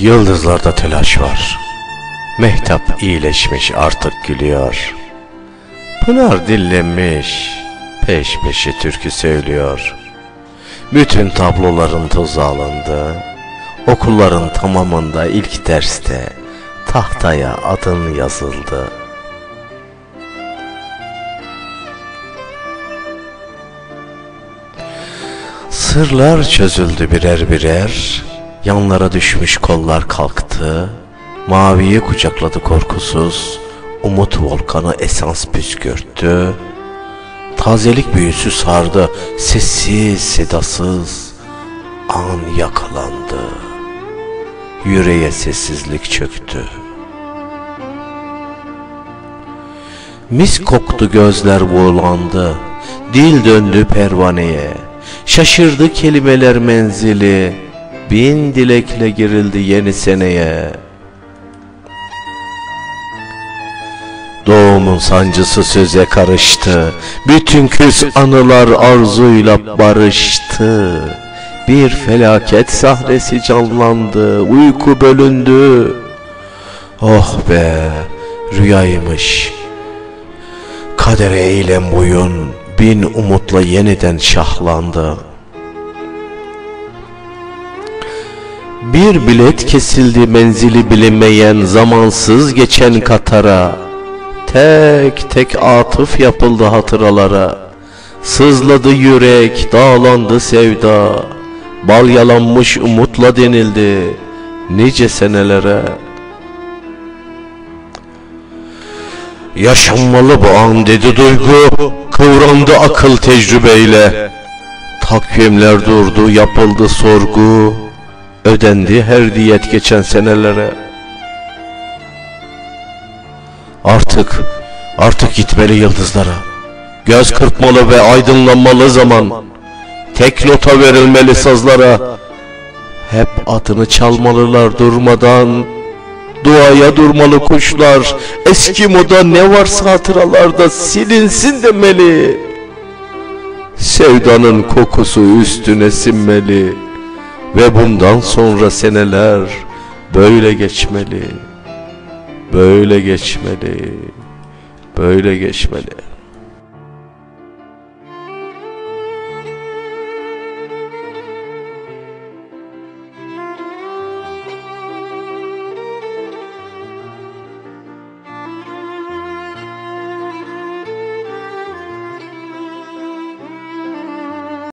Yıldızlarda telaş var. Mehtap iyileşmiş artık gülüyor. Pınar dillenmiş, peş peşe türkü söylüyor. Bütün tabloların tozu alındı. Okulların tamamında ilk derste tahtaya adın yazıldı. Sırlar çözüldü birer birer, yanlara düşmüş kollar kalktı, maviyi kucakladı korkusuz, umut volkanı esans püskürttü, tazelik büyüsü sardı, sessiz sedasız, an yakalandı, yüreğe sessizlik çöktü. Mis koktu gözler buğulandı, dil döndü pervaneye, Şaşırdı kelimeler menzili Bin dilekle girildi yeni seneye. Doğumun sancısı söze karıştı. Bütün küs anılar arzuyla barıştı. Bir felaket sahnesi canlandı. Uyku bölündü. Oh be rüyaymış. Kadere eylem boyun bin umutla yeniden şahlandı. Bir bilet kesildi menzili bilinmeyen zamansız geçen Katar'a. Tek tek atıf yapıldı hatıralara. Sızladı yürek, dağlandı sevda. Bal yalanmış umutla denildi nice senelere. Yaşanmalı bu an dedi duygu Kıvrandı akıl tecrübeyle Takvimler durdu yapıldı sorgu Ödendi her diyet geçen senelere. Artık Artık gitmeli yıldızlara. Göz kırpmalı ve aydınlanmalı zaman. Tek nota verilmeli sazlara. Hep adını çalmalılar durmadan. Duaya durmalı kuşlar. Eski moda ne varsa hatıralarda silinsin demeli. Sevdanın kokusu üstüne sinmeli Ve bundan sonra seneler böyle geçmeli Böyle geçmeli Böyle geçmeli